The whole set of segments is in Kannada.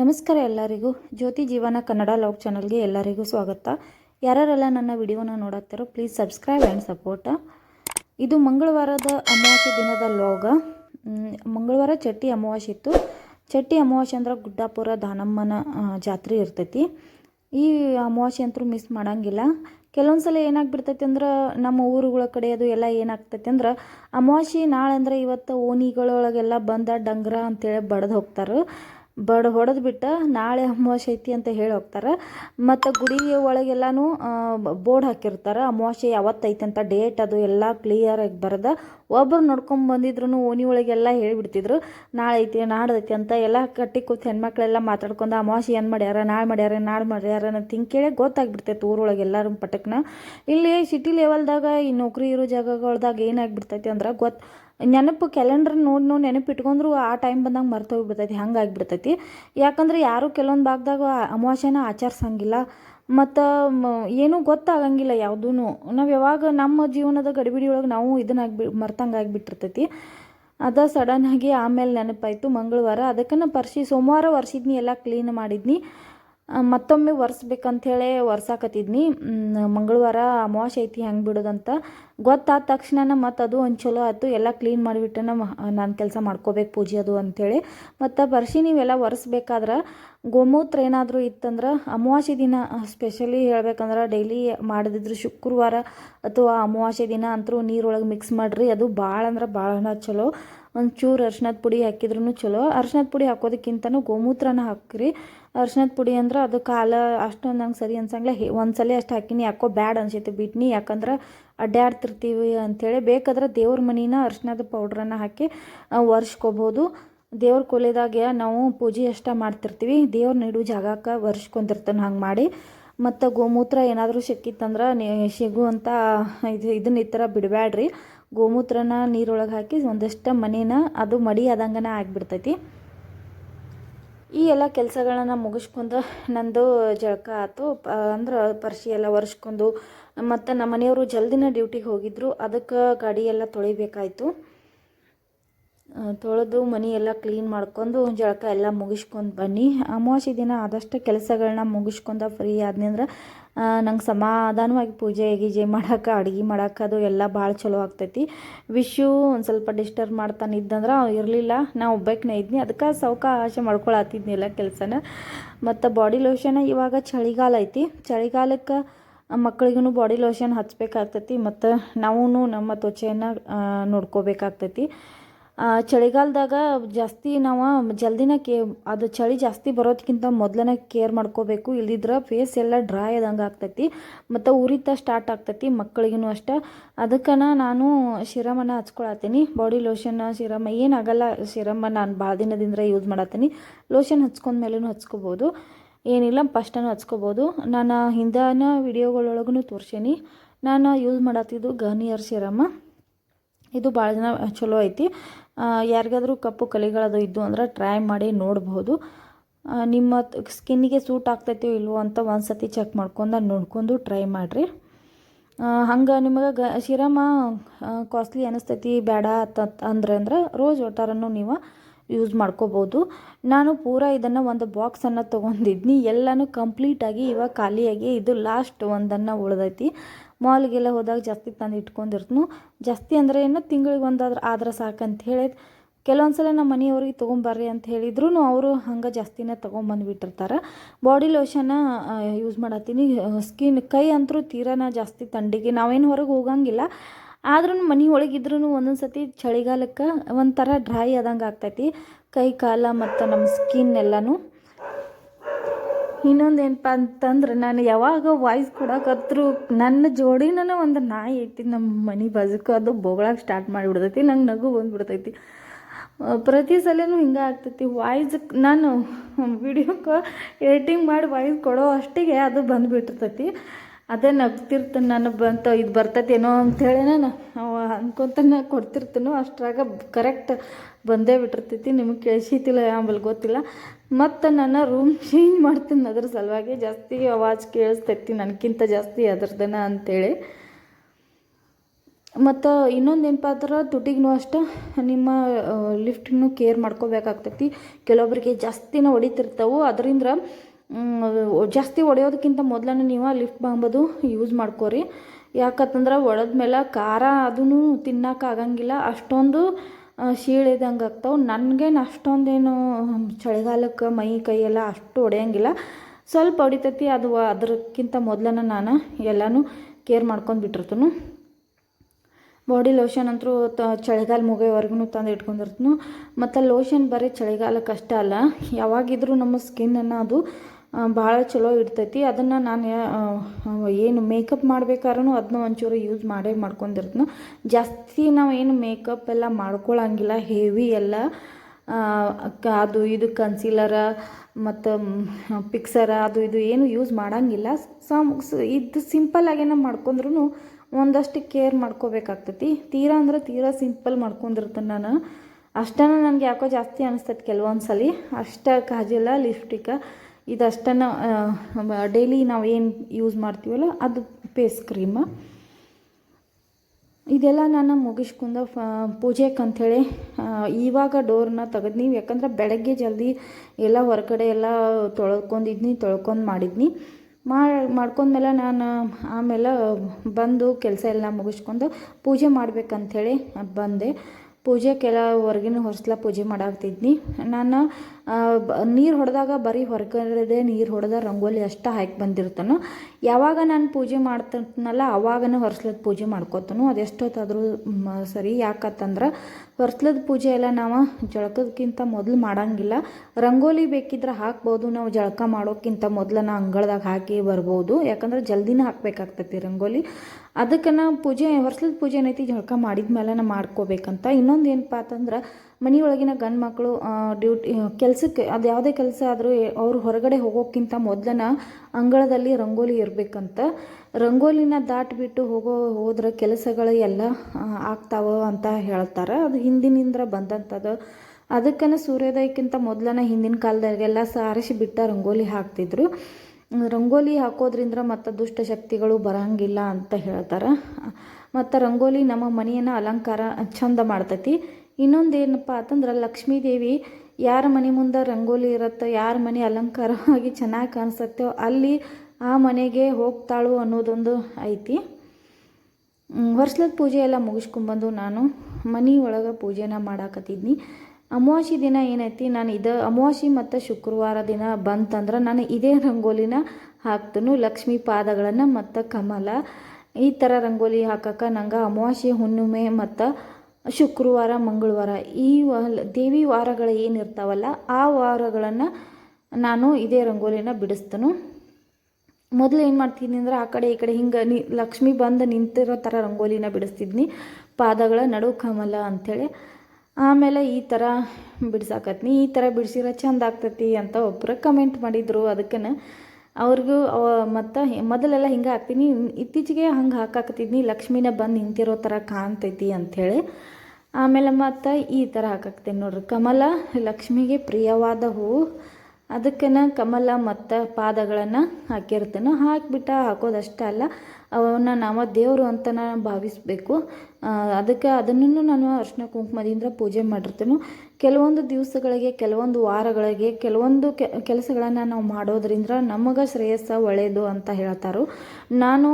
ನಮಸ್ಕಾರ ಎಲ್ಲರಿಗೂ. ಜ್ಯೋತಿ ಜೀವನ ಕನ್ನಡ ಲವ್ ಚಾನಲ್ಗೆ ಎಲ್ಲರಿಗೂ ಸ್ವಾಗತ. ಯಾರ್ಯಾರೆಲ್ಲ ನನ್ನ ವಿಡಿಯೋನ ನೋಡತ್ತಾರೋ ಪ್ಲೀಸ್ ಸಬ್ಸ್ಕ್ರೈಬ್ ಆ್ಯಂಡ್ ಸಪೋರ್ಟ ಇದು ಮಂಗಳವಾರದ ಅಮಾವಾಸ್ಯೆ ದಿನದ ಲೋಗ ಮಂಗಳವಾರ ಚಟ್ಟಿ ಅಮಾವಾಸ್ಯೆ ಇತ್ತು. ಚಟ್ಟಿ ಅಮಾವಾಸ್ಯೆ ಅಂದ್ರೆ ಗುಡ್ಡಾಪುರ ದಾನಮ್ಮನ ಜಾತ್ರೆ ಇರ್ತೈತಿ. ಈ ಅಮಾವಾಸ್ಯೆ ಅಂತೂ ಮಿಸ್ ಮಾಡಂಗಿಲ್ಲ. ಕೆಲವೊಂದು ಸಲ ಏನಾಗ್ಬಿಡ್ತೈತಿ ಅಂದ್ರೆ ನಮ್ಮ ಊರುಗಳ ಕಡೆ ಅದು ಎಲ್ಲ ಏನಾಗ್ತೈತಿ ಅಂದ್ರೆ ಅಮಾವಾಸ್ಯೆ ನಾಳೆ ಅಂದರೆ ಇವತ್ತು ಓಣಿಗಳೊಳಗೆಲ್ಲ ಬಂದ ಡಂಗ್ರ ಅಂತೇಳಿ ಬಡ್ದು ಹೋಗ್ತಾರೆ. ಬಡ್ ಹೊಡೆದು ಬಿಟ್ಟು ನಾಳೆ ಅಮಾವಾಸ್ಯೆ ಐತಿ ಅಂತ ಹೇಳಿ ಹೋಗ್ತಾರೆ. ಮತ್ತು ಗುಡಿ ಒಳಗೆಲ್ಲನೂ ಬೋರ್ಡ್ ಹಾಕಿರ್ತಾರೆ. ಅಮಾವಾಸ್ಯೆ ಯಾವತ್ತೈತಿ ಅಂತ ಡೇಟ್ ಅದು ಎಲ್ಲ ಕ್ಲಿಯರಾಗಿ ಬರೆದ. ಒಬ್ಬರು ನೋಡ್ಕೊಂಡು ಬಂದಿದ್ರು ಓಣಿ ಒಳಗೆಲ್ಲ ಹೇಳಿಬಿಡ್ತಿದ್ರು. ನಾಳೆ ಐತಿ ನಾಡ್ದೈತಿ ಅಂತ ಎಲ್ಲ ಕಟ್ಟಿ ಕೂತು ಹೆಣ್ಮಕ್ಳೆಲ್ಲ ಮಾತಾಡ್ಕೊಂಡು, ಅಮಾವಾಸ್ಯೆ ಏನು ಮಾಡ್ಯಾರ? ನಾಳೆ ಮಾಡ್ಯಾರ? ನಾಳೆ ಮಾಡ್ಯಾರ? ಅಂತ ಹಿಂಗೆ ಕೇಳಿ ಗೊತ್ತಾಗ್ಬಿಡ್ತೈತೆ ಊರೊಳಗೆ ಎಲ್ಲರೂ ಪಟಕ್ನ. ಇಲ್ಲಿ ಸಿಟಿ ಲೆವೆಲ್ದಾಗ ಈ ನೌಕರಿ ಇರೋ ಜಾಗಗಳ್ದಾಗ ಏನಾಗ್ಬಿಡ್ತೈತಿ ಅಂದ್ರೆ ಗೊತ್ತು ನೆನಪು ಕ್ಯಾಲೆಂಡರ್ ನೋಡಿ ನೋಡಿ ನೆನಪು ಇಟ್ಕೊಂಡ್ರು ಆ ಟೈಮ್ ಬಂದಾಗ ಹಂಗೆ ಆಗಿಬಿಡ್ತೈತಿ. ಯಾಕಂದ್ರೆ ಯಾರು ಕೆಲವೊಂದು ಭಾಗದಾಗ ಅಮಾವಾಸ್ಯೆನ ಆಚರಿಸಂಗಿಲ್ಲ. ಮತ್ತು ಏನೂ ಗೊತ್ತಾಗಂಗಿಲ್ಲ ಯಾವುದೂ ನಾವು ಯಾವಾಗ ನಮ್ಮ ಜೀವನದ ಗಡಿಬಿಡಿ ಒಳಗೆ ನಾವು ಇದನ್ನಾಗಿ ಮರ್ತಂಗೆ ಆಗಿಬಿಟ್ಟಿರ್ತೈತಿ. ಅದ ಸಡನ್ನಾಗಿ ಆಮೇಲೆ ನೆನಪಾಯಿತು, ಮಂಗಳವಾರ. ಅದಕ್ಕೆ ನಾ ಪರ್ಸಿ ಸೋಮವಾರ ವರ್ಷಿದ್ನಿ ಎಲ್ಲ ಕ್ಲೀನ್ ಮಾಡಿದ್ನಿ. ಮತ್ತೊಮ್ಮೆ ಒರೆಸ್ಬೇಕಂಥೇಳಿ ಒರ್ಸಾಕತ್ತಿದ್ನಿ. ಮಂಗಳವಾರ ಅಮಾವಾಸ್ಯೆ ಐತಿ, ಹೆಂಗೆ ಬಿಡೋದಂತ ಗೊತ್ತಾದ ತಕ್ಷಣ ಮತ್ತು ಅದು ಒಂದು ಚಲೋ ಆಯಿತು. ಎಲ್ಲ ಕ್ಲೀನ್ ಮಾಡಿಬಿಟ್ಟು ನಮ್ಮ ನಾನು ಕೆಲಸ ಮಾಡ್ಕೋಬೇಕು ಪೂಜೆ ಅದು ಅಂಥೇಳಿ ಮತ್ತು ಬರ್ಸಿ ನೀವೆಲ್ಲ ಒರೆಸ್ಬೇಕಾದ್ರೆ ಗೋಮೂತ್ರ ಏನಾದರೂ ಇತ್ತಂದ್ರೆ ಅಮಾವಾಸ್ಯೆ ದಿನ ಸ್ಪೆಷಲಿ ಹೇಳ್ಬೇಕಂದ್ರೆ ಡೈಲಿ ಮಾಡದಿದ್ರು ಶುಕ್ರವಾರ ಅಥವಾ ಅಮಾವಾಸ್ಯೆ ದಿನ ಅಂತರೂ ನೀರೊಳಗೆ ಮಿಕ್ಸ್ ಮಾಡಿರಿ. ಅದು ಭಾಳ ಅಂದ್ರೆ ಭಾಳ ಚಲೋ. ಒಂಚೂರು ಅರ್ಶಿನದ ಪುಡಿ ಹಾಕಿದ್ರೂ ಚಲೋ. ಅರ್ಶಿನದ ಪುಡಿ ಹಾಕೋದಕ್ಕಿಂತನೂ ಗೋಮೂತ್ರನ ಹಾಕ್ರಿ. ಅರ್ಶಿನದ ಪುಡಿ ಅಂದ್ರೆ ಅದು ಕಾಲ ಅಷ್ಟೊಂದು ನಂಗೆ ಸರಿ ಅನ್ಸಂಗಿಲ್ಲ. ಹೇ ಒಂದು ಸಲ ಅಷ್ಟು ಹಾಕಿನಿ, ಯಾಕೋ ಬ್ಯಾಡ್ ಅನ್ಸೈತೆ ಬಿಟ್ನಿ. ಯಾಕಂದ್ರೆ ಅಡ್ಡಾಡ್ತಿರ್ತೀವಿ ಅಂಥೇಳಿ ಬೇಕಾದ್ರೆ ದೇವ್ರ ಮನಿನ ಅರ್ಶಿಣದ ಪೌಡ್ರನ್ನ ಹಾಕಿ ಒರೆಸ್ಕೋಬೋದು. ದೇವ್ರ ಕೊಲೆದಾಗ ನಾವು ಪೂಜೆ ಅಷ್ಟ ಮಾಡ್ತಿರ್ತೀವಿ. ದೇವ್ರ ನೀಡು ಜಾಗಕ್ಕೆ ಒರೆಸ್ಕೊಂಡಿರ್ತಾನೆ ಹಂಗೆ ಮಾಡಿ. ಮತ್ತು ಗೋಮೂತ್ರ ಏನಾದರೂ ಸಿಕ್ಕಿತ್ತಂದ್ರೆ ನೀ ಸಿಗುವಂಥ ಇದು, ಇದನ್ನ ಈ ಥರ ಬಿಡಬ್ಯಾಡ್ರಿ. ಗೋಮೂತ್ರನ ನೀರೊಳಗೆ ಹಾಕಿ ಒಂದಷ್ಟು ಮನೇನ ಅದು ಮಡಿ ಆದಂಗನ ಆಗಿಬಿಡ್ತೈತಿ. ಈ ಎಲ್ಲ ಕೆಲಸಗಳನ್ನ ಮುಗಿಸ್ಕೊಂಡು ನಂದು ಜಳಕ ಆಯ್ತು ಅಂದ್ರೆ ಪರ್ಸಿ ಎಲ್ಲ ಒರೆಸ್ಕೊಂಡು ಮತ್ತು ನಮ್ಮ ಮನೆಯವರು ಜಲ್ದಿನ ಡ್ಯೂಟಿಗೆ ಹೋಗಿದ್ರು. ಅದಕ್ಕೆ ಗಾಡಿ ಎಲ್ಲ ತೊಳಿಬೇಕಾಯ್ತು. ತೊಳೆದು ಮನೆಯೆಲ್ಲ ಕ್ಲೀನ್ ಮಾಡ್ಕೊಂಡು ಜಳಕ ಎಲ್ಲ ಮುಗಿಸ್ಕೊಂಡು ಬನ್ನಿ. ಅಮಾವಾಸ್ಯೆ ದಿನ ಆದಷ್ಟು ಕೆಲಸಗಳನ್ನ ಮುಗಿಸ್ಕೊಂಡ ಫ್ರೀ ಆದ್ನಂದ್ರೆ ನಂಗೆ ಸಮಾಧಾನವಾಗಿ ಪೂಜೆ ಗೀಜೆ ಮಾಡೋಕೆ, ಅಡುಗೆ ಮಾಡೋಕೆ ಅದು ಎಲ್ಲ ಭಾಳ ಚಲೋ ಆಗ್ತೈತಿ. ವಿಶು ಒಂದು ಸ್ವಲ್ಪ ಡಿಸ್ಟರ್ಬ್ ಮಾಡ್ತಾನೆ ಇದ್ದಂದ್ರೆ ಇರಲಿಲ್ಲ, ನಾ ಒಬ್ಬಾಕಿನೇ ಇದ್ನಿ. ಅದಕ್ಕೆ ಸಾವಕಾಶ ಮಾಡ್ಕೊಳತ್ತಿದ್ನಿ ಎಲ್ಲ ಕೆಲಸನ. ಮತ್ತು ಬಾಡಿ ಲೋಷನ್ ಇವಾಗ ಚಳಿಗಾಲ ಐತಿ. ಚಳಿಗಾಲಕ್ಕೆ ಮಕ್ಕಳಿಗೂ ಬಾಡಿ ಲೋಷನ್ ಹಚ್ಬೇಕಾಗ್ತೈತಿ. ಮತ್ತು ನಾವು ನಮ್ಮ ತ್ವಚೆಯನ್ನು ನೋಡ್ಕೋಬೇಕಾಗ್ತೈತಿ. ಚಳಿಗಾಲದಾಗ ಜಾಸ್ತಿ ನಾವು ಜಲ್ದಿನ ಕೇ, ಅದು ಚಳಿ ಜಾಸ್ತಿ ಬರೋದಕ್ಕಿಂತ ಮೊದಲನೇ ಕೇರ್ ಮಾಡ್ಕೋಬೇಕು. ಇಲ್ದಿದ್ರೆ ಫೇಸ್ ಎಲ್ಲ ಡ್ರೈ ಆದಂಗೆ ಆಗ್ತೈತಿ. ಮತ್ತು ಉರಿತ ಸ್ಟಾರ್ಟ್ ಆಗ್ತೈತಿ ಮಕ್ಕಳಿಗೂ ಅಷ್ಟೇ. ಅದಕ್ಕನ ನಾನು ಶಿರಮನ್ನು ಹಚ್ಕೊಳತ್ತೀನಿ ಬಾಡಿ ಲೋಷನ್ ಏನು ಏನಾಗಲ್ಲ ಸಿರಮ ನಾನು ಭಾಳ ದಿನದಿಂದ ಯೂಸ್ ಮಾಡತ್ತೀನಿ ಲೋಷನ್ ಹಚ್ಕೊಂಡ್ಮೇಲೂ ಹಚ್ಕೋಬೋದು. ಏನಿಲ್ಲ ಫಸ್ಟನ್ನು ಹಚ್ಕೋಬೋದು. ನಾನು ಹಿಂದಿನ ವಿಡಿಯೋಗಳೊಳಗೂ ತೋರ್ಸೀನಿ. ನಾನು ಯೂಸ್ ಮಾಡತ್ತಿದ್ದು ಗರ್ನಿಯರ್ ಸಿರಮ ಇದು ಭಾಳ ಜನ ಚಲೋ ಐತಿ. ಯಾರಿಗಾದ್ರೂ ಕಪ್ಪು ಕಲೆಗಳದು ಇದ್ದು ಅಂದ್ರೆ ಟ್ರೈ ಮಾಡಿ ನೋಡಬಹುದು. ನಿಮ್ಮ ಸ್ಕಿನ್ನಿಗೆ ಸೂಟ್ ಆಗ್ತೈತೋ ಇಲ್ವೋ ಅಂತ ಒಂದು ಸತಿ ಚೆಕ್ ಮಾಡ್ಕೊಂಡು ನೋಡ್ಕೊಂಡು ಟ್ರೈ ಮಾಡಿರಿ. ಹಂಗೆ ನಿಮಗೆ ಗ, ಶಿರಮ ಕಾಸ್ಟ್ಲಿ ಅನಿಸ್ತೈತಿ, ಬೇಡ ಅಂತ ಅಂದ್ರೆ ಅಂದ್ರೆ ರೋಸ್ ವಾಟರನ್ನು ನೀವು ಯೂಸ್ ಮಾಡ್ಕೋಬೋದು ನಾನು ಪೂರ ಇದನ್ನು ಒಂದು ಬಾಕ್ಸನ್ನು ತೊಗೊಂಡಿದ್ನಿ. ಎಲ್ಲನೂ ಕಂಪ್ಲೀಟಾಗಿ ಇವಾಗ ಖಾಲಿಯಾಗಿ ಇದು ಲಾಸ್ಟ್ ಒಂದನ್ನು ಉಳ್ದೈತಿ. ಮಾಲ್ಗೆಲ್ಲ ಹೋದಾಗ ಜಾಸ್ತಿ ತಂದು ಇಟ್ಕೊಂಡಿರ್ತನು. ಜಾಸ್ತಿ ಅಂದರೆ ಏನು, ತಿಂಗಳಿಗೆ ಒಂದಾದ್ರೆ ಆದ್ರೆ ಸಾಕಂತ ಹೇಳಿ ಕೆಲವೊಂದು ಸಲ ನಮ್ಮ ಮನೆಯವ್ರಿಗೆ ತೊಗೊಂಬರ್ರಿ ಅಂತ ಹೇಳಿದ್ರು ಅವರು ಹಂಗೆ ಜಾಸ್ತಿನೇ ತೊಗೊಂಬಂದುಬಿಟ್ಟಿರ್ತಾರೆ. ಬಾಡಿ ಲೋಷನ್ನ ಯೂಸ್ ಮಾಡತ್ತೀನಿ. ಸ್ಕಿನ್, ಕೈ ಅಂತರೂ ತೀರಾನ ಜಾಸ್ತಿ ತಂಡಿಗೆ. ನಾವೇನು ಹೊರಗೆ ಹೋಗಂಗಿಲ್ಲ. ಆದ್ರೂ ಮನೆ ಒಳಗಿದ್ರೂ ಒಂದೊಂದು ಸತಿ ಚಳಿಗಾಲಕ್ಕೆ ಒಂಥರ ಡ್ರೈ ಆದಂಗೆ ಆಗ್ತೈತಿ. ಕೈ, ಕಾಲ ಮತ್ತು ನಮ್ಮ ಸ್ಕಿನ್ ಎಲ್ಲನೂ. ಇನ್ನೊಂದು ಏನಪ್ಪ ಅಂತಂದ್ರೆ ನಾನು ಯಾವಾಗ ವಾಯ್ಸ್ ಕೊಡಕತ್ರು ನನ್ನ ಜೋಡಿನ ಒಂದು ನಾಯಿ ಐತಿ ನಮ್ಮ ಮನೆ ಬಜಕ್ಕೆ ಅದು ಬೊಗಳಕ್ಕೆ ಸ್ಟಾರ್ಟ್ ಮಾಡಿಬಿಡ್ತೈತಿ, ನಂಗೆ ನಗು ಬಂದ್ಬಿಡ್ತೈತಿ. ಪ್ರತಿ ಸಲನೂ ಹಿಂಗೆ ಆಗ್ತೈತಿ ವಾಯ್ಸ್ ನಾನು ವಿಡಿಯೋಕ್ಕೆ ಎಡಿಟಿಂಗ್ ಮಾಡಿ ವಾಯ್ಸ್ ಕೊಡೋ ಅಷ್ಟಿಗೆ ಅದು ಬಂದುಬಿಟ್ಟಿರ್ತೈತಿ. ಅದೇ ನಗ್ತಿರ್ತಾನೆ ನಾನು ಬಂತ, ಇದು ಬರ್ತೈತೇನೋ ಅಂಥೇಳಿ ನಾನು ಅವ ಅನ್ಕೊತಾನೆ ಕೊಡ್ತಿರ್ತೀನಿ ಅಷ್ಟ್ರಾಗ ಕರೆಕ್ಟ್ ಬಂದೇ ಬಿಟ್ಟಿರ್ತೈತಿ. ನಿಮಗೆ ಕೇಳಿಸಿತಿಲ್ಲ ಆಮೇಲೆ ಗೊತ್ತಿಲ್ಲ. ಮತ್ತು ನನ್ನ ರೂಮ್ ಚೇಂಜ್ ಮಾಡ್ತೀನಿ ಅದ್ರ ಸಲುವಾಗಿ ಜಾಸ್ತಿ ಅವಾಜ್ ಕೇಳಿಸ್ತೈತಿ ನನಗಿಂತ ಜಾಸ್ತಿ ಅದ್ರದನ ಅಂಥೇಳಿ ಮತ್ತು ಇನ್ನೊಂದು ಅಂದ್ರೆ ದುಡ್ಡಿಗೂ ಅಷ್ಟು ನಿಮ್ಮ ಲಿಫ್ಟನ್ನು ಕೇರ್ ಮಾಡ್ಕೋಬೇಕಾಗ್ತೈತಿ. ಕೆಲವೊಬ್ಬರಿಗೆ ಜಾಸ್ತಿನ ಹೊಡಿತಿರ್ತಾವೆ. ಅದರಿಂದ ಜಾಸ್ತಿ ಒಡೆಯೋದಕ್ಕಿಂತ ಮೊದಲನೇ ನೀವು ಲಿಫ್ಟ್ ಬಾಂಬದು ಯೂಸ್ ಮಾಡ್ಕೋರಿ. ಯಾಕಂತಂದ್ರೆ ಒಡೆದ್ಮೇಲೆ ಖಾರ ಅದೂ ತಿನ್ನೋಕ್ಕಾಗಂಗಿಲ್ಲ ಅಷ್ಟೊಂದು ಶೀಳಿದಂಗೆ ಆಗ್ತಾವೆ. ನನಗೇನು ಅಷ್ಟೊಂದೇನು ಚಳಿಗಾಲಕ್ಕೆ ಮೈ ಕೈ ಎಲ್ಲ ಅಷ್ಟು ಒಡೆಯಂಗಿಲ್ಲ. ಸ್ವಲ್ಪ ಹೊಡಿತೈತಿ, ಅದು ಅದಕ್ಕಿಂತ ಮೊದಲನ ನಾನು ಎಲ್ಲನೂ ಕೇರ್ ಮಾಡ್ಕೊಂಡು ಬಿಟ್ಟಿರ್ತನು. ಬಾಡಿ ಲೋಷನ್ ಅಂತೂ ತ, ಚಳಿಗಾಲ ಮುಗಿಯೋವರೆಗೂ ತಂದು ಇಟ್ಕೊಂಡಿರ್ತೀನಿ. ಮತ್ತು ಲೋಷನ್ ಬರೀ ಚಳಿಗಾಲಕ್ಕೆ ಅಷ್ಟೇ ಅಲ್ಲ, ಯಾವಾಗಿದ್ರೂ ನಮ್ಮ ಸ್ಕಿನ್ನನ್ನು ಅದು ಭಾಳ ಚಲೋ ಇರ್ತೈತಿ. ಅದನ್ನು ನಾನು ಏನು ಮೇಕಪ್ ಮಾಡ್ಬೇಕಾದ್ರೂ ಅದನ್ನ ಒಂಚೂರು ಯೂಸ್ ಮಾಡೇ ಮಾಡ್ಕೊಂಡಿರ್ತೀನಿ. ಜಾಸ್ತಿ ನಾವು ಏನು ಮೇಕಪ್ ಎಲ್ಲ ಮಾಡ್ಕೊಳ್ಳೋಂಗಿಲ್ಲ ಹೆವಿ ಎಲ್ಲ ಅದು ಇದು ಕನ್ಸೀಲರ ಮತ್ತು ಪಿಕ್ಸರ ಅದು ಇದು ಏನು ಯೂಸ್ ಮಾಡೋಂಗಿಲ್ಲ. ಸಮ್ ಇದು ಸಿಂಪಲ್ಲಾಗೇನ ಮಾಡ್ಕೊಂಡ್ರೂ ಒಂದಷ್ಟು ಕೇರ್ ಮಾಡ್ಕೋಬೇಕಾಗ್ತೈತಿ. ತೀರಾ ಅಂದ್ರೆ ತೀರಾ ಸಿಂಪಲ್ ಮಾಡ್ಕೊಂಡಿರ್ತೀನಿ ನಾನು. ಅಷ್ಟೇ ನನಗೆ ಯಾಕೋ ಜಾಸ್ತಿ ಅನಿಸ್ತೈತಿ ಕೆಲವೊಂದು ಸಲ ಅಷ್ಟ ಕಾಜಿಲ್ಲ ಲಿಪ್ಸ್ಟಿಕ್ ಇದಷ್ಟನ ಡೈಲಿ ನಾವು ಏನು ಯೂಸ್ ಮಾಡ್ತೀವಲ್ಲ ಅದು ಫೇಸ್ ಕ್ರೀಮ ಇದೆಲ್ಲ ನಾನು ಮುಗಿಸ್ಕೊಂಡ ಫ ಪೂಜೆಗೆ ಅಂಥೇಳಿ ಇವಾಗ ಡೋರ್ನ ತೆಗೆದ್ನಿ ಯಾಕಂದ್ರೆ ಬೆಳಗ್ಗೆ ಜಲ್ದಿ ಎಲ್ಲ ಹೊರಗಡೆ ಎಲ್ಲ ತೊಳ್ಕೊಂಡಿದ್ನಿ ತೊಳ್ಕೊಂಡು ಮಾಡಿದ್ನಿ. ಮಾಡಿ, ಮಾಡ್ಕೊಂಡ್ಮೇಲೆ ನಾನು ಆಮೇಲೆ ಬಂದು ಕೆಲಸ ಎಲ್ಲ ಮುಗಿಸ್ಕೊಂಡು ಪೂಜೆ ಮಾಡ್ಬೇಕಂಥೇಳಿ ಬಂದೆ. ಪೂಜೆಗೆಲ್ಲ ಹೊರಗಿನ ಹೊರಸ್ಲ ಪೂಜೆ ಮಾಡಾಕ್ತಿದ್ನಿ ನಾನು ನೀರು ಹೊಡೆದಾಗ ಬರೀ ಹೊರಗಡೆ ನೀರು ಹೊಡೆದ ರಂಗೋಲಿ ಅಷ್ಟು ಹಾಕಿ ಬಂದಿರ್ತಾನೋ. ಯಾವಾಗ ನಾನು ಪೂಜೆ ಮಾಡ್ತಾನಲ್ಲ ಆವಾಗನೂ ಹೊರ್ಸ್ಲದ ಪೂಜೆ ಮಾಡ್ಕೋತಾನು. ಅದು ಎಷ್ಟೊತ್ತಾದರೂ ಮ, ಸರಿ ಯಾಕತ್ತಂದ್ರೆ ಹೊರ್ಸ್ಲದ ಪೂಜೆ ಎಲ್ಲ ನಾವು ಜಳಕದಕ್ಕಿಂತ ಮೊದಲು ಮಾಡಂಗಿಲ್ಲ. ರಂಗೋಲಿ ಬೇಕಿದ್ರೆ ಹಾಕ್ಬೋದು, ನಾವು ಜಳಕ ಮಾಡೋಕ್ಕಿಂತ ಮೊದಲು ನಾ ಅಂಗಳದಾಗ ಹಾಕಿ ಬರ್ಬೋದು. ಯಾಕಂದ್ರೆ ಜಲ್ದಿನ ಹಾಕ್ಬೇಕಾಗ್ತೈತಿ ರಂಗೋಲಿ. ಅದಕ್ಕೆ ನಾ ಪೂಜೆ, ಹೊರ್ಸ್ಲದ ಪೂಜೆ ಏನೈತಿ ಜಳಕ ಮಾಡಿದ ಮೇಲೆ ನಾ ಮಾಡ್ಕೋಬೇಕಂತ. ಇನ್ನೊಂದು ಏನಪ್ಪ ಅಂತಂದ್ರೆ ಮನೆಯೊಳಗಿನ ಗಂಡು ಮಕ್ಕಳು ಡ್ಯೂಟಿ ಕೆಲಸಕ್ಕೆ, ಅದು ಯಾವುದೇ ಕೆಲಸ ಆದರೂ ಅವರು ಹೊರಗಡೆ ಹೋಗೋಕ್ಕಿಂತ ಮೊದಲನ ಅಂಗಳದಲ್ಲಿ ರಂಗೋಲಿ ಇರಬೇಕಂತ. ರಂಗೋಲಿನ ದಾಟಿಬಿಟ್ಟು ಹೋಗೋ, ಹೋದ್ರೆ ಕೆಲಸಗಳು ಎಲ್ಲ ಆಗ್ತಾವ ಅಂತ ಹೇಳ್ತಾರೆ. ಅದು ಹಿಂದಿನಿಂದ ಬಂದಂಥದ್ದು ಅದಕ್ಕನ ಸೂರ್ಯೋದಯಕ್ಕಿಂತ ಮೊದಲನ ಹಿಂದಿನ ಕಾಲದಾಗೆಲ್ಲ ಸಾರಿಸಿ ಬಿಟ್ಟ ರಂಗೋಲಿ ಹಾಕ್ತಿದ್ರು. ರಂಗೋಲಿ ಹಾಕೋದ್ರಿಂದ ಮತ್ತು ದುಷ್ಟ ಶಕ್ತಿಗಳು ಬರಂಗಿಲ್ಲ ಅಂತ ಹೇಳ್ತಾರೆ. ಮತ್ತು ರಂಗೋಲಿ ನಮ್ಮ ಮನೆಯನ್ನು ಅಲಂಕಾರ, ಚಂದ ಮಾಡ್ತೈತಿ. ಇನ್ನೊಂದು ಏನಪ್ಪ ಅಂತಂದ್ರೆ ಲಕ್ಷ್ಮೀ ದೇವಿ ಯಾರ ಮನೆ ಮುಂದೆ ರಂಗೋಲಿ ಇರುತ್ತೋ, ಯಾರ ಮನೆ ಅಲಂಕಾರವಾಗಿ ಚೆನ್ನಾಗಿ ಕಾಣಿಸುತ್ತೋ ಅಲ್ಲಿ ಆ ಮನೆಗೆ ಹೋಗ್ತಾಳು ಅನ್ನೋದೊಂದು ಐತಿ. ವರ್ಷದ ಪೂಜೆ ಎಲ್ಲ ಮುಗಿಸ್ಕೊಂಬಂದು ನಾನು ಮನೆ ಒಳಗೆ ಪೂಜೆನ ಮಾಡಾಕತ್ತಿದ್ನಿ. ಅಮಾವಾಸ್ಯೆ ದಿನ ಏನೈತಿ, ನಾನು ಇದು ಅಮಾವಾಸ್ಯೆ ಮತ್ತು ಶುಕ್ರವಾರ ದಿನ ಬಂತಂದ್ರೆ ನಾನು ಇದೇ ರಂಗೋಲಿನ ಹಾಕ್ತನು, ಲಕ್ಷ್ಮೀ ಪಾದಗಳನ್ನು ಮತ್ತು ಕಮಲ, ಈ ಥರ ರಂಗೋಲಿ ಹಾಕಕ್ಕೆ ನಂಗೆ ಅಮಾವಾಸ್ಯೆ ಹುಣ್ಣಿಮೆ ಮತ್ತು ಶುಕ್ರವಾರ, ಮಂಗಳವಾರ ಈ ವಾ ದೇವಿ ವಾರಗಳು ಏನಿರ್ತಾವಲ್ಲ, ಆ ವಾರಗಳನ್ನು ನಾನು ಇದೇ ರಂಗೋಲಿನ ಬಿಡಿಸ್ತೇನೆ. ಮೊದಲು ಏನು ಮಾಡ್ತೀನಿ ಅಂದ್ರೆ ಆ ಕಡೆ ಈ ಕಡೆ ಹಿಂಗೆ ನಿ, ಲಕ್ಷ್ಮಿ ಬಂದು ನಿಂತಿರೋ ಥರ ರಂಗೋಲಿನ ಬಿಡಿಸ್ತಿದ್ನಿ. ಪಾದಗಳ ನಡು ಕಮಲ ಅಂಥೇಳಿ ಆಮೇಲೆ ಈ ಥರ ಬಿಡ್ಸಾಕತ್ನಿ. ಈ ಥರ ಬಿಡಿಸಿರೋ ಚಂದ ಆಗ್ತೈತಿ ಅಂತ ಒಬ್ಬರು ಕಮೆಂಟ್ ಮಾಡಿದರು. ಅದಕ್ಕೆ ಅವ್ರಿಗೂ ಮತ್ತು ಮೊದಲೆಲ್ಲ ಹಿಂಗೆ ಹಾಕ್ತೀನಿ. ಇತ್ತೀಚೆಗೆ ಹಂಗೆ ಹಾಕಾಕತ್ತಿದ್ನಿ. ಲಕ್ಷ್ಮಿನ ಬಂದು ನಿಂತಿರೋ ಥರ ಕಾಣ್ತೈತಿ ಅಂಥೇಳಿ ಆಮೇಲೆ ಮತ್ತು ಈ ಥರ ಹಾಕಾಕ್ತೇನೆ ನೋಡ್ರಿ. ಕಮಲ ಲಕ್ಷ್ಮಿಗೆ ಪ್ರಿಯವಾದ ಹೂವು ಅದಕ್ಕೆ ಕಮಲ ಮತ್ತು ಪಾದಗಳನ್ನು ಹಾಕಿರ್ತೇನೆ. ಹಾಕಿಬಿಟ್ಟ ಹಾಕೋದಷ್ಟೇ ಅಲ್ಲ, ಅವನ್ನ ನಾವು ದೇವರು ಅಂತ ನಾನು ಭಾವಿಸಬೇಕು. ಅದಕ್ಕೆ ಅದನ್ನು ನಾನು ಅರ್ಶಿನ ಕುಂಕುಮದಿಂದ ಪೂಜೆ ಮಾಡಿರ್ತೇನೆ. ಕೆಲವೊಂದು ದಿವಸಗಳಿಗೆ, ಕೆಲವೊಂದು ವಾರಗಳಿಗೆ, ಕೆಲವೊಂದು ಕೆಲಸಗಳನ್ನು ನಾವು ಮಾಡೋದ್ರಿಂದ ನಮಗೆ ಶ್ರೇಯಸ್ಸ ಒಳ್ಳೆಯದು ಅಂತ ಹೇಳ್ತಾರೆ. ನಾನು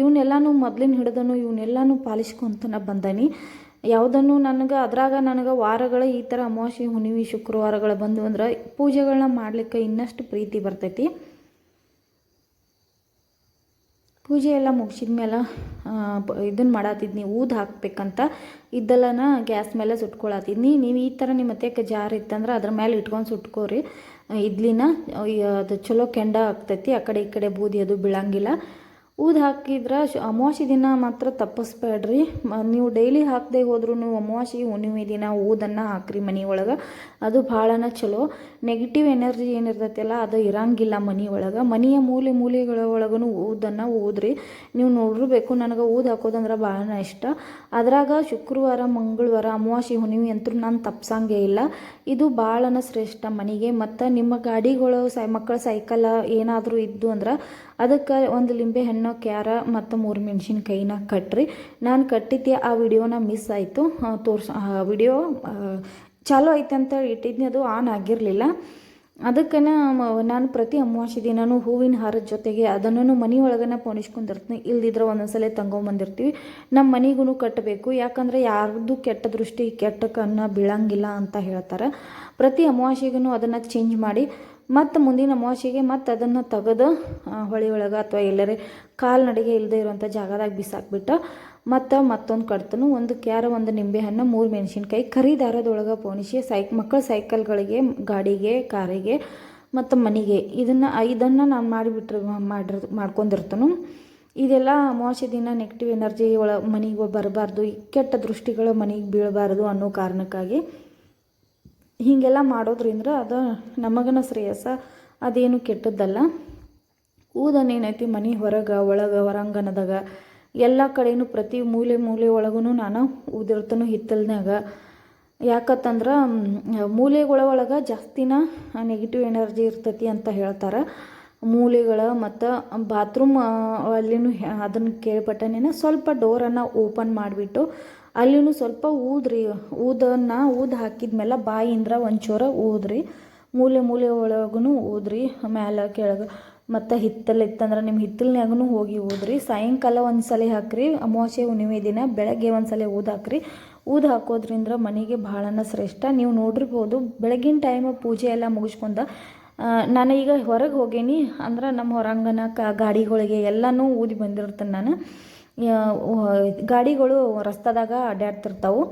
ಇವನ್ನೆಲ್ಲನೂ ಮೊದಲಿನ ಹಿಡಿದನು, ಇವನ್ನೆಲ್ಲನೂ ಪಾಲಿಸ್ಕೊಂತನ ಬಂದನಿ. ಯಾವುದನ್ನು ನನಗೆ, ಅದ್ರಾಗ ನನಗೆ ವಾರಗಳ ಈ ಥರ ಅಮಾವಾಸ್ಯೆ, ಹುಣ್ಣಿಮೆ, ಶುಕ್ರವಾರಗಳು ಬಂದು ಅಂದ್ರೆ ಪೂಜೆಗಳನ್ನ ಮಾಡಲಿಕ್ಕೆ ಇನ್ನಷ್ಟು ಪ್ರೀತಿ ಬರ್ತೈತಿ. ಪೂಜೆ ಎಲ್ಲ ಮುಗಿಸಿದ ಮೇಲೆ ಇದನ್ನು ಮಾಡತ್ತಿದ್ನಿ ಊದು ಹಾಕ್ಬೇಕಂತ. ಇದ್ದೆಲ್ಲನ ಗ್ಯಾಸ್ ಮೇಲೆ ಸುಟ್ಕೊಳತ್ತಿದ್ನಿ ನೀವು ಈ ಥರ ನಿಮ್ಮ ಮತ್ತೆ ಜಾರ್ ಇತ್ತಂದ್ರೆ ಅದ್ರ ಮೇಲೆ ಇಟ್ಕೊಂಡು ಸುಟ್ಕೋರಿ. ಇಡ್ಲಿನ ಅದು ಚಲೋ ಕೆಂಡ ಆಗ್ತೈತಿ, ಆ ಕಡೆ ಈ ಕಡೆ ಬೂದಿ ಅದು ಬೀಳಂಗಿಲ್ಲ. ಊದು ಹಾಕಿದ್ರೆ ಅಮಾವಾಸ್ಯೆ ದಿನ ಮಾತ್ರ ತಪ್ಪಿಸ್ಬೇಡ್ರಿ. ನೀವು ಡೈಲಿ ಹಾಕದೆ ಹೋದ್ರೂ ನೀವು ಅಮಾವಾಸ್ಯೆ ಹುಣ್ಣಿಮೆ ದಿನ ಊದನ್ನು ಹಾಕ್ರಿ ಮನೆ ಒಳಗೆ ಅದು ಭಾಳನ ಚಲೋ. ನೆಗೆಟಿವ್ ಎನರ್ಜಿ ಏನಿರ್ತೈತಲ್ಲ, ಅದು ಇರಂಗಿಲ್ಲ ಮನೆ ಒಳಗೆ. ಮನೆಯ ಮೂಲೆ ಮೂಲೆಗಳ ಒಳಗೂ ಊದನ್ನು ಓದ್ರಿ ನೀವು ನೋಡಿರಬೇಕು, ನನಗೆ ಊದು ಹಾಕೋದಂದ್ರೆ ಭಾಳನ ಇಷ್ಟ. ಅದ್ರಾಗ ಶುಕ್ರವಾರ, ಮಂಗಳವಾರ, ಅಮಾವಾಸ್ಯೆ, ಹುಣ್ಣಿಮೆ ಅಂತೂ ನಾನು ತಪ್ಸಂಗೇ ಇಲ್ಲ. ಇದು ಭಾಳನ ಶ್ರೇಷ್ಠ ಮನೆಗೆ. ಮತ್ತು ನಿಮ್ಮ ಗಾಡಿಗಳು ಸೈ, ಮಕ್ಕಳ ಸೈಕಲ್ ಏನಾದರೂ ಇದ್ದು ಅಂದ್ರೆ ಅದಕ್ಕೆ ಒಂದು ಲಿಂಬೆ ಹಣ್ಣು, ಕ್ಯಾರ ಮತ್ತು ಮೂರು ಮೆಣಸಿನ್ಕಾಯಿನ ಕಟ್ಟ್ರಿ ನಾನು ಕಟ್ಟಿದ್ದೆ, ಆ ವಿಡಿಯೋನ ಮಿಸ್ ಆಯಿತು. ತೋರ್ಸ ವಿಡಿಯೋ ಚಾಲೂ ಐತೆ ಅಂತ ಇಟ್ಟಿದ್ನಿ, ಅದು ಆನ್ ಆಗಿರಲಿಲ್ಲ. ಅದಕ್ಕೆ ನಾನು ಪ್ರತಿ ಅಮಾವಾಸ್ಯೆ ದಿನನೂ ಹೂವಿನ ಹಾರದ ಜೊತೆಗೆ ಅದನ್ನು ಮನೆ ಒಳಗನ ಪೋಣಿಸ್ಕೊಂಡಿರ್ತೀನಿ ಇಲ್ದಿದ್ರೆ ಒಂದೊಂದ್ಸಲ ತಂಗೊಂಬಂದಿರ್ತೀವಿ ನಮ್ಮ ಮನೆಗೂ ಕಟ್ಟಬೇಕು ಯಾಕಂದರೆ ಯಾರ್ದು ಕೆಟ್ಟ ದೃಷ್ಟಿ, ಕೆಟ್ಟ ಕನ್ನ ಬೀಳಂಗಿಲ್ಲ ಅಂತ ಹೇಳ್ತಾರೆ. ಪ್ರತಿ ಅಮಾವಾಸ್ಯೆಗೂ ಅದನ್ನು ಚೇಂಜ್ ಮಾಡಿ, ಮತ್ತು ಮುಂದಿನ ಅಮಾವಾಸ್ಯೆಗೆ ಮತ್ತು ಅದನ್ನು ತೆಗೆದು ಹೊಳೆ ಒಳಗೆ ಅಥವಾ ಎಲ್ಲರೇ ಕಾಲ್ನಡಿಗೆ ಇಲ್ಲದೆ ಇರುವಂಥ ಜಾಗದಾಗ ಬಿಸಾಕ್ಬಿಟ್ಟು ಮತ್ತು ಮತ್ತೊಂದು ಕಡ್ತನು ಒಂದು ಕ್ಯಾರ, ಒಂದು ನಿಂಬೆಹಣ್ಣು ಮೂರು ಮೆಣಸಿನ್ಕಾಯಿ, ಖರೀದಾರದೊಳಗೆ ಪೋಣಿಸಿ ಸೈಕ್, ಮಕ್ಕಳ ಸೈಕಲ್ಗಳಿಗೆ, ಗಾಡಿಗೆ, ಕಾರಿಗೆ ಮತ್ತು ಮನೆಗೆ ಇದನ್ನು ಇದನ್ನು ನಾನು ಮಾಡಿಬಿಟ್ರೆ, ಮಾಡಿರ್, ಮಾಡ್ಕೊಂಡಿರ್ತನು. ಇದೆಲ್ಲ ಅಮಾವಾಸ್ಯ ದಿನ ನೆಗೆಟಿವ್ ಎನರ್ಜಿ ಒಳ ಮನೆಗೆ ಬರಬಾರ್ದು ಕೆಟ್ಟ ದೃಷ್ಟಿಗಳು ಮನೆಗೆ ಬೀಳಬಾರ್ದು ಅನ್ನೋ ಕಾರಣಕ್ಕಾಗಿ. ಹೀಗೆಲ್ಲ ಮಾಡೋದ್ರಿಂದ ಅದು ನಮಗನ ಶ್ರೇಯಸ್ಸ ಅದೇನು ಕೆಟ್ಟದ್ದಲ್ಲ. ಊದನೇನೈತಿ ಮನೆ ಹೊರಗೆ, ಒಳಗೆ ಹೊರಾಂಗಣದಾಗ ಎಲ್ಲ ಕಡೆನೂ ಪ್ರತಿ ಮೂಲೆ ಮೂಲೆ ಒಳಗೂ ನಾನು ಊದಿರ್ತನು ಹಿತ್ತಲ್ನಾಗ ಯಾಕತ್ತಂದ್ರೆ ಮೂಲೆಗಳ ಒಳಗೆ ಜಾಸ್ತಿನ ನೆಗೆಟಿವ್ ಎನರ್ಜಿ ಇರ್ತೈತಿ ಅಂತ ಹೇಳ್ತಾರೆ. ಮೂಲೆಗಳ ಮತ್ತು ಬಾತ್ರೂಮ್ ಅಲ್ಲಿನೂ ಅದನ್ನು ಕೇಳ್ಪಟ್ಟನೇನ ಸ್ವಲ್ಪ ಡೋರನ್ನು ಓಪನ್ ಮಾಡಿಬಿಟ್ಟು ಅಲ್ಲಿನೂ ಸ್ವಲ್ಪ ಊದ್ರಿ, ಊದನ್ನು ಊದು ಹಾಕಿದ್ಮೇಲೆ ಬಾಯಿಂದ ಒಂಚೂರ ಊದ್ರಿ. ಮೂಲೆ ಮೂಲೆ ಒಳಗೂ ಊದ್ರಿ, ಮ್ಯಾಲ ಕೆಳಗೆ ಮತ್ತು ಹಿತ್ತಲು ಇತ್ತಂದ್ರೆ ನಿಮ್ಮ ಹಿತ್ತಲಿನಾಗೂ ಹೋಗಿ ಊದ್ರಿ ಸಾಯಂಕಾಲ ಒಂದು ಸಲ ಹಾಕ್ರಿ. ಅಮಾವಾಸ್ಯೆ, ಹುಣ್ಣಿಮೆ ದಿನ ಬೆಳಗ್ಗೆ ಒಂದು ಸಲ ಊದು ಹಾಕ್ರಿ. ಊದು ಹಾಕೋದ್ರಿಂದ ಮನೆಗೆ ಭಾಳನ ಶ್ರೇಷ್ಠ. ನೀವು ನೋಡಿರ್ಬೋದು, ಬೆಳಗಿನ ಟೈಮ್ ಪೂಜೆ ಎಲ್ಲ ಮುಗಿಸ್ಕೊಂಡ ನಾನು ಈಗ ಹೊರಗೆ ಹೋಗೇನಿ. ಅಂದ್ರೆ ನಮ್ಮ ಹೊರಾಂಗಣ, ಕ, ಗಾಡಿಗಳಿಗೆ ಎಲ್ಲನೂ ಊದಿ ಬಂದಿರ್ತೇನೆ ನಾನು. ಗಾಡಿಗಳು ರಸ್ತಾದಾಗ ಅಡ್ಡಾಡ್ತಿರ್ತಾವೆ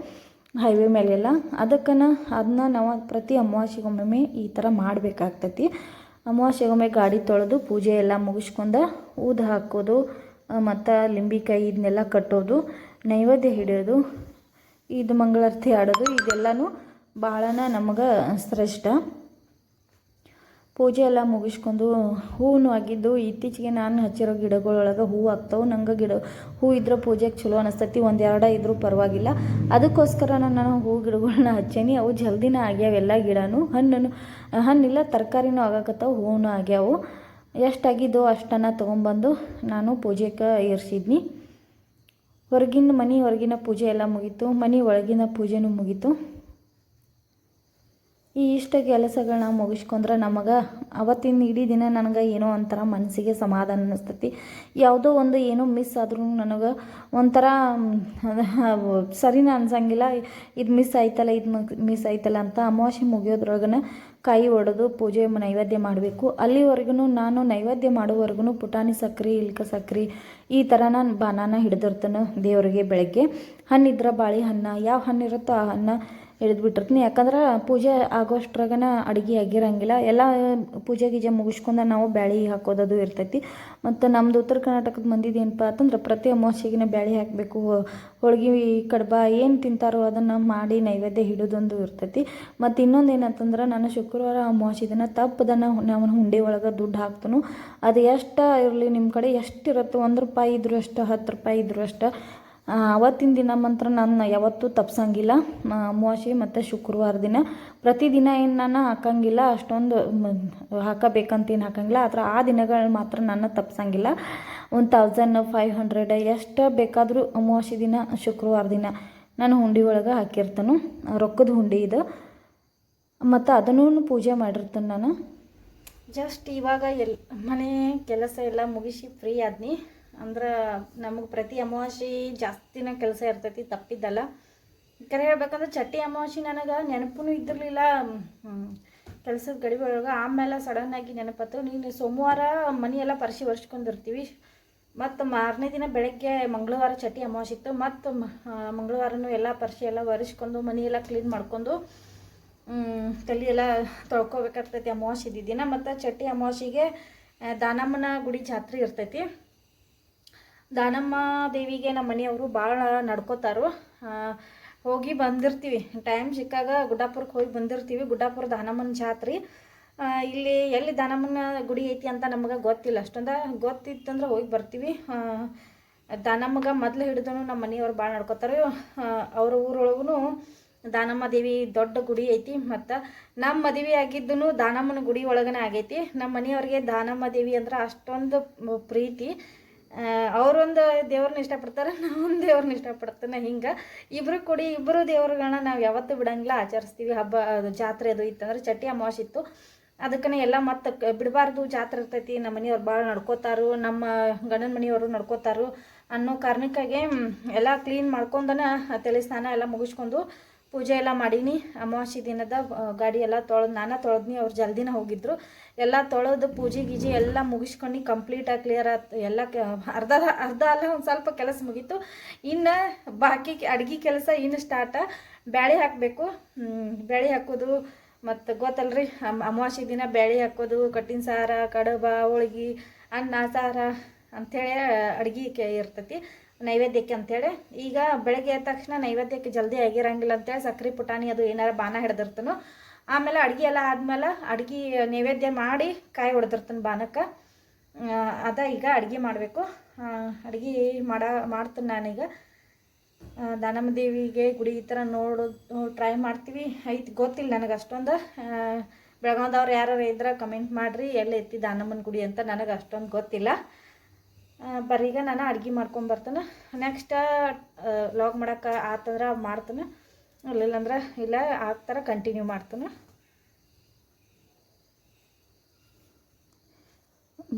ಹೈವೇ ಮೇಲೆಲ್ಲ. ಅದಕ್ಕನ ಅದನ್ನ ನಾವು ಪ್ರತಿ ಅಮಾವಾಸ್ಯೆಗೊಮ್ಮೆ ಈ ಥರ ಮಾಡಬೇಕಾಗ್ತೈತಿ. ಅಮಾವಾಸ್ಯೆಗೊಮ್ಮೆ ಗಾಡಿ ತೊಳೆದು ಪೂಜೆ ಎಲ್ಲ ಮುಗಿಸ್ಕೊಂಡು ಊದು ಹಾಕೋದು ಮತ್ತು ಲಿಂಬಿಕಾಯಿ ಇದನ್ನೆಲ್ಲ ಕಟ್ಟೋದು, ನೈವೇದ್ಯ ಹಿಡಿಯೋದು ಇದು ಮಂಗಳಾರತಿ ಆಡೋದು, ಇದೆಲ್ಲನೂ ಭಾಳನ ನಮಗೆ ಶ್ರೇಷ್ಠ. ಪೂಜೆ ಎಲ್ಲ ಮುಗಿಸ್ಕೊಂಡು ಹೂವು ಆಗಿದ್ದು ಇತ್ತೀಚೆಗೆ ನಾನು ಹಚ್ಚಿರೋ ಗಿಡಗಳೊಳಗೆ ಹೂವು ಆಗ್ತಾವೆ. ನಂಗೆ ಗಿಡ, ಹೂ ಇದ್ರೆ ಪೂಜೆಗೆ ಚಲೋ ಅನಿಸ್ತತಿ. ಒಂದು ಎರಡ ಇದ್ರೂ ಪರವಾಗಿಲ್ಲ. ಅದಕ್ಕೋಸ್ಕರ ನಾನು ಹೂ ಗಿಡಗಳನ್ನ ಹಚ್ಚೇನಿ. ಅವು ಜಲ್ದಿನ ಆಗ್ಯಾವ ಎಲ್ಲ ಗಿಡನೂ. ಹಣ್ಣು ಹಣ್ಣಿಲ್ಲ, ತರಕಾರಿನೂ ಆಗಾಕತ್ತಾವ ಹೂವು ಆಗ್ಯಾವು. ಎಷ್ಟಾಗಿದ್ದೋ ಅಷ್ಟನ್ನು ತೊಗೊಂಬಂದು ನಾನು ಪೂಜೆಗೆ ಏರ್ಸಿದ್ನಿ. ಹೊರಗಿನ ಮನೆ ಹೊರಗಿನ ಪೂಜೆ ಎಲ್ಲ ಮುಗೀತು. ಮನೆ ಒಳಗಿನ ಪೂಜೆನೂ ಮುಗೀತು. ಈ ಇಷ್ಟ ಕೆಲಸಗಳನ್ನ ಮುಗಿಸ್ಕೊಂಡ್ರೆ ನಮಗೆ ಅವತ್ತಿನ ಇಡೀ ದಿನ ನನಗೆ ಏನೋ ಒಂಥರ ಮನಸ್ಸಿಗೆ ಸಮಾಧಾನ ಅನ್ನಿಸ್ತೈತಿ. ಯಾವುದೋ ಒಂದು ಏನೋ ಮಿಸ್ ಆದ್ರೂ ನನಗೆ ಒಂಥರ ಸರಿನ ಅನ್ಸಂಗಿಲ್ಲ. ಇದು ಮಿಸ್ ಆಯ್ತಲ್ಲ, ಇದು ಮಿಸ್ ಆಯ್ತಲ್ಲ ಅಂತ ಅಮಾವಾಸ್ಯೆ ಮುಗಿಯೋದ್ರೊಳಗನ ಕಾಯಿ ಒಡೆದು ಪೂಜೆ ನೈವೇದ್ಯ ಮಾಡಬೇಕು. ಅಲ್ಲಿವರೆಗೂ ನಾನು ನೈವೇದ್ಯ ಮಾಡೋವರೆಗೂ ಪುಟಾಣಿ ಸಕ್ರೆ, ಇಲ್ಕ ಸಕ್ರೆ ಈ ಥರ ನಾನು ಬಾನಾನ ಹಿಡಿದಿರ್ತಾನೆ ದೇವರಿಗೆ ಬೆಳಗ್ಗೆ. ಹಣ್ಣಿದ್ರೆ ಬಾಳೆಹಣ್ಣು ಯಾವ ಹಣ್ಣು ಇರುತ್ತೋ ಆ ಹಣ್ಣು ಹಿಡಿದ್ಬಿಟ್ಟಿರ್ತೀನಿ. ಯಾಕಂದ್ರೆ ಪೂಜೆ ಆಗೋಷ್ಟ್ರಾಗನ ಅಡುಗೆ ಆಗಿರಂಗಿಲ್ಲ. ಎಲ್ಲ ಪೂಜೆ ಗೀಜೆ ಮುಗಿಸ್ಕೊಂಡ ನಾವು ಬ್ಯಾಳಿ ಹಾಕೋದದು ಇರ್ತೈತಿ. ಮತ್ತು ನಮ್ಮದು ಉತ್ತರ ಕರ್ನಾಟಕದ ಮಂದಿದು ಏನಪ್ಪ ಅಂತಂದ್ರೆ ಪ್ರತಿ ಅಮಾವಾಸ್ಯೆಗಿನ ಬ್ಯಾಳಿ ಹಾಕಬೇಕು. ಹೋಳ್ಗೆ, ಕಡ್ಬ ಏನು ತಿಂತಾರೋ ಅದನ್ನು ಮಾಡಿ ನೈವೇದ್ಯ ಹಿಡಿದೊಂದು ಇರ್ತೈತಿ. ಮತ್ತು ಇನ್ನೊಂದು ಏನಂತಂದ್ರೆ ನಾನು ಶುಕ್ರವಾರ ಅಮಾವಾಸ್ಯೆ ದಿನ ತಪ್ಪದನ್ನು ನಾವು ಹುಂಡಿ ಒಳಗೆ ದುಡ್ಡು ಹಾಕ್ತನು. ಅದು ಎಷ್ಟು ಇರಲಿ ನಿಮ್ಮ ಕಡೆ ಎಷ್ಟು ಇರುತ್ತೋ ಒಂದು ರೂಪಾಯಿ ಇದ್ರೂ ಅಷ್ಟು, ಹತ್ತು ರೂಪಾಯಿ ಇದ್ರೂ ಅಷ್ಟು. ಅವತ್ತಿನ ದಿನ ಮಾತ್ರ ನಾನು ಯಾವತ್ತೂ ತಪ್ಸಂಗಿಲ್ಲ. ಅಮಾವಾಸ್ಯೆ ಮತ್ತು ಶುಕ್ರವಾರ ದಿನ. ಪ್ರತಿದಿನ ಏನು ನಾನು ಹಾಕಂಗಿಲ್ಲ, ಅಷ್ಟೊಂದು ಹಾಕಬೇಕಂತೇನು ಹಾಕಂಗಿಲ್ಲ. ಆದರೆ ಆ ದಿನಗಳು ಮಾತ್ರ ನಾನು ತಪ್ಸಂಗಿಲ್ಲ. ಒಂದು ತೌಸಂಡ್ ಫೈವ್ ಹಂಡ್ರೆಡ್ ಎಷ್ಟು ಬೇಕಾದರೂ ಅಮಾವಾಸ್ಯೆ ದಿನ, ಶುಕ್ರವಾರ ದಿನ ನಾನು ಹುಂಡಿ ಒಳಗೆ ಹಾಕಿರ್ತೇನೆ. ರೊಕ್ಕದ ಹುಂಡಿ ಇದು. ಮತ್ತು ಅದನ್ನೂ ಪೂಜೆ ಮಾಡಿರ್ತೇನೆ ನಾನು. ಜಸ್ಟ್ ಇವಾಗ ಎಲ್, ಮನೆ ಕೆಲಸ ಎಲ್ಲ ಮುಗಿಸಿ ಫ್ರೀ ಆದ್ನಿ. ಅಂದ್ರೆ ನಮಗೆ ಪ್ರತಿ ಅಮಾವಾಸ್ಯೆ ಜಾಸ್ತಿನ ಕೆಲಸ ಇರ್ತೈತಿ, ತಪ್ಪಿದ್ದಲ್ಲ. ಕರೆ ಹೇಳ್ಬೇಕಂದ್ರೆ ಚಟ್ಟಿ ಅಮಾವಾಸ್ಯೆ ನನಗೆ ನೆನಪೂ ಇದ್ದಿರಲಿಲ್ಲ. ಕೆಲಸದ ಗಡಿ ಒಳಗೆ ಆಮೇಲೆ ಸಡನ್ನಾಗಿ ನೆನಪತ್ತು. ನೀನು ಸೋಮವಾರ ಮನೆಯೆಲ್ಲ ಪರಿಶಿ ಒರೆಸ್ಕೊಂಡಿರ್ತೀವಿ ಮತ್ತು ಮಾರನೇ ದಿನ ಬೆಳಗ್ಗೆ ಮಂಗಳವಾರ ಚಟ್ಟಿ ಅಮಾವಾಸಿ ಇತ್ತು. ಮತ್ತು ಮಂಗಳವಾರನೂ ಎಲ್ಲ ಪರಿಶಿ ಎಲ್ಲ ಒರೆಸ್ಕೊಂಡು ಮನೆಯೆಲ್ಲ ಕ್ಲೀನ್ ಮಾಡ್ಕೊಂಡು ತಲೆ ಎಲ್ಲ ತೊಳ್ಕೊಬೇಕಾಗ್ತೈತಿ ಅಮಾವಾಸ್ಯೆ ದಿನ. ಮತ್ತು ಚಟ್ಟಿ ಅಮಾವಾಸ್ಯೆಗೆ ದಾನಮ್ಮನ ಗುಡಿ ಜಾತ್ರೆ ಇರ್ತೈತಿ. ದಾನಮ್ಮ ದೇವಿಗೆ ನಮ್ಮ ಮನೆಯವರು ಭಾಳ ನಡ್ಕೋತಾರೋ. ಹೋಗಿ ಬಂದಿರ್ತೀವಿ. ಟೈಮ್ ಸಿಕ್ಕಾಗ ಗುಡ್ಡಾಪುರಕ್ಕೆ ಹೋಗಿ ಬಂದಿರ್ತೀವಿ. ಗುಡ್ಡಾಪುರ ದಾನಮ್ಮನ ಜಾತ್ರೆ. ಇಲ್ಲಿ ಎಲ್ಲಿ ದಾನಮ್ಮನ ಗುಡಿ ಐತಿ ಅಂತ ನಮಗೆ ಗೊತ್ತಿಲ್ಲ. ಅಷ್ಟೊಂದು ಗೊತ್ತಿತ್ತಂದ್ರೆ ಹೋಗಿ ಬರ್ತೀವಿ. ದಾನಮ್ಮಗ ಮೊದಲು ಹಿಡಿದನು ನಮ್ಮ ಮನೆಯವ್ರು ಭಾಳ ನಡ್ಕೋತಾರೆ. ಅವ್ರ ಊರೊಳಗೂ ದಾನಮ್ಮ ದೇವಿ ದೊಡ್ಡ ಗುಡಿ ಐತಿ. ಮತ್ತು ನಮ್ಮ ಮದುವೆ ಆಗಿದ್ದೂ ದಾನಮ್ಮನ ಗುಡಿ ಒಳಗನೇ ಆಗೈತಿ. ನಮ್ಮ ಮನೆಯವ್ರಿಗೆ ದಾನಮ್ಮ ದೇವಿ ಅಂದ್ರೆ ಅಷ್ಟೊಂದು ಪ್ರೀತಿ. ಅವರೊಂದು ದೇವ್ರನ್ನ ಇಷ್ಟಪಡ್ತಾರೆ, ನಾವೊಂದು ದೇವ್ರನ್ನ ಇಷ್ಟಪಡ್ತಾನೆ ಹಿಂಗೆ. ಇಬ್ಬರು ಕೂಡಿ ಇಬ್ಬರು ದೇವ್ರುಗಳನ್ನ ನಾವು ಯಾವತ್ತೂ ಬಿಡಂಗಿಲ್ಲ, ಆಚರಿಸ್ತೀವಿ. ಹಬ್ಬ, ಅದು ಜಾತ್ರೆ ಅದು ಇತ್ತಂದ್ರೆ ಚಟ್ಟಿ ಅಮಾವಾಸ್ಯೆ ಇತ್ತು. ಅದಕ್ಕನೇ ಎಲ್ಲ ಮತ್ತೆ ಬಿಡಬಾರ್ದು ಜಾತ್ರೆ ಇರ್ತೈತಿ, ನಮ್ಮ ಮನೆಯವ್ರು ಭಾಳ ನಡ್ಕೋತಾರು, ನಮ್ಮ ಗಂಡನ ಮನೆಯವರು ನಡ್ಕೋತಾರು ಅನ್ನೋ ಕಾರಣಕ್ಕಾಗಿ ಎಲ್ಲ ಕ್ಲೀನ್ ಮಾಡ್ಕೊಂಡನ ತಲೆ ಸ್ನಾನ ಎಲ್ಲ ಮುಗಿಸ್ಕೊಂಡು ಪೂಜೆ ಎಲ್ಲ ಮಾಡೀನಿ. ಅಮಾವಾಸ್ಯೆ ದಿನದ ಗಾಡಿ ಎಲ್ಲ ತೊಳೆದು, ನಾನು ತೊಳೆದ್ನಿ, ಅವ್ರು ಜಲ್ದಿನ ಹೋಗಿದ್ರು. ಎಲ್ಲ ತೊಳೆದು ಪೂಜೆ ಗೀಜೆ ಎಲ್ಲ ಮುಗಿಸ್ಕೊಂಡು ಕಂಪ್ಲೀಟಾಗಿ ಕ್ಲಿಯರ್ ಆಯ್ತು ಎಲ್ಲ ಅರ್ಧ ಅರ್ಧ ಅಲ್ಲ, ಒಂದು ಸ್ವಲ್ಪ ಕೆಲಸ ಮುಗೀತು. ಇನ್ನು ಬಾಕಿ ಅಡ್ಗೆ ಕೆಲಸ ಇನ್ನು ಸ್ಟಾರ್ಟ ಬ್ಯಾಳಿ ಹಾಕಬೇಕು. ಬ್ಯಾಳೆ ಹಾಕೋದು. ಮತ್ತು ಗೊತ್ತಲ್ರಿ, ಅಮ್, ಅಮಾವಾಸ್ಯೆ ದಿನ ಬ್ಯಾಳಿ ಹಾಕೋದು, ಕಟ್ಟಿನ ಸಾರ, ಕಡಬ, ಹೋಳ್ಗಿ, ಅನ್ನ, ಸಾರ ಅಂಥೇಳಿ ಅಡ್ಗೆ ಕೆ, ಇರ್ತೈತಿ. ನೈವೇದ್ಯಕ್ಕೆ ಅಂತೇಳಿ. ಈಗ ಬೆಳಗ್ಗೆ ಎದ್ದ ತಕ್ಷಣ ನೈವೇದ್ಯಕ್ಕೆ ಜಲ್ದಿ ಆಗಿರಂಗಿಲ್ಲ ಅಂತೇಳಿ ಸಕ್ರೆ ಪುಟಾಣಿ ಅದು ಏನಾರ ಬಾಣ ಹಿಡ್ದಿರ್ತನು ಆಮೇಲೆ ಅಡ್ಗೆ ಎಲ್ಲ ಆದ್ಮೇಲೆ ಅಡ್ಗೆ ನೈವೇದ್ಯ ಮಾಡಿ ಕಾಯಿ ಹೊಡೆದಿರ್ತಾನೆ ಬಾನಕ್ಕೆ ಅದ ಈಗ ಅಡಿಗೆ ಮಾಡಬೇಕು. ಅಡುಗೆ ಮಾಡ ಮಾಡ್ತೀನಿ ನಾನೀಗ. ಆ, ದಾನಮ್ಮ ದೇವಿಗೆ ಗುಡಿ ಈ ಥರ ನೋಡೋದು ಟ್ರೈ ಮಾಡ್ತೀವಿ. ಐತಿ ಗೊತ್ತಿಲ್ಲ ನನಗೆ ಅಷ್ಟೊಂದು. ಬೆಳಗಾವ್ದವ್ರು ಯಾರು ಇದ್ರೆ ಕಮೆಂಟ್ ಮಾಡಿರಿ ಎಲ್ಲೈತಿ ದಾನಮ್ಮನ ಗುಡಿ ಅಂತ ನನಗೆ ಅಷ್ಟೊಂದು ಗೊತ್ತಿಲ್ಲ. ಈಗ ನಾನು ಅಡ್ಗೆ ಮಾಡ್ಕೊಂಡು ಬರ್ತನ. ನೆಕ್ಸ್ಟ್ ಲಾಗ್ ಮಾಡೋಕೆ ಆತಂದ್ರೆ ಮಾಡ್ತಾನೆ. ಇಲ್ಲಿಲ್ಲ ಅಂದ್ರೆ ಇಲ್ಲ ಆ ಥರ ಕಂಟಿನ್ಯೂ ಮಾಡ್ತಾನೆ.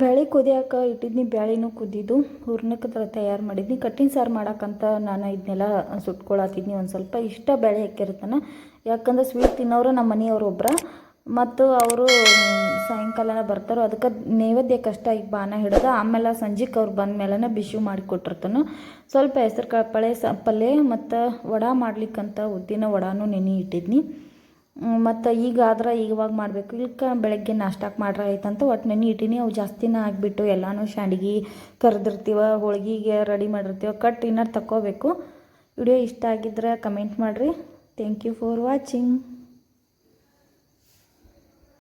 ಬೇಳೆ ಕುದಿಯೋಕೆ ಇಟ್ಟಿದ್ನಿ ಬೇಳೆನೂ ಕುದ್ದಿದ್ದು ಹೂರ್ಣಕ್ಕೆ ಥರ ತಯಾರು ಮಾಡಿದ್ನಿ. ಕಟ್ಟಿನ ಸಾರು ಮಾಡೋಕ್ಕಂತ ನಾನು ಇದನ್ನೆಲ್ಲ ಸುಟ್ಕೊಳತ್ತಿದ್ನಿ ಒಂದು ಸ್ವಲ್ಪ. ಇಷ್ಟ ಬೇಳೆ ಹಾಕಿರ್ತಾನೆ ಯಾಕಂದ್ರೆ ಸ್ವೀಟ್ ತಿನ್ನೋರು ನಮ್ಮ ಮನೆಯವ್ರು ಒಬ್ರ ಮತ್ತು ಅವರು ಸಾಯಂಕಾಲನ ಬರ್ತಾರೋ ಅದಕ್ಕೆ ನೈವೇದ್ಯಕ್ಕಷ್ಟ ಈಗ ಬಾನ ಹಿಡಿದು ಆಮೇಲೆ ಸಂಜೆಗೆ ಅವ್ರು ಬಂದ ಮೇಲೆ ಬಿಸಿ ಮಾಡಿ ಕೊಟ್ಟಿರ್ತಾನೆ. ಸ್ವಲ್ಪ ಹೆಸರು ಕಾಳು ಪಳೆ ಸ, ಪಲ್ಯ ಮತ್ತು ವಡ ಮಾಡ್ಲಿಕ್ಕಂತ ಉದ್ದಿನ ವಡಾನು ನೆನೆ ಇಟ್ಟಿದ್ನಿ. ಮತ್ತು ಈಗ ಆದ್ರೆ ಈಗವಾಗ ಮಾಡಬೇಕು. ಇಲ್ಕ ಬೆಳಗ್ಗೆ ನಾಷ್ಟಕ್ಕೆ ಮಾಡ್ರೆ ಆಯ್ತಂತ ಒಟ್ಟು ನೆನೆ ಇಟ್ಟಿನಿ. ಅವು ಜಾಸ್ತಿನ ಆಗಿಬಿಟ್ಟು ಎಲ್ಲನೂ ಶಾಂಡ್ಗಿ ಕರೆದಿರ್ತೀವ, ಹೋಳ್ಗಿಗೆ ರೆಡಿ ಮಾಡಿರ್ತೀವ, ಕಟ್ ಇನ್ನರ್ ತಗೋಬೇಕು ವಿಡಿಯೋ ಇಷ್ಟ ಆಗಿದ್ರೆ ಕಮೆಂಟ್ ಮಾಡಿರಿ. Thank you for watching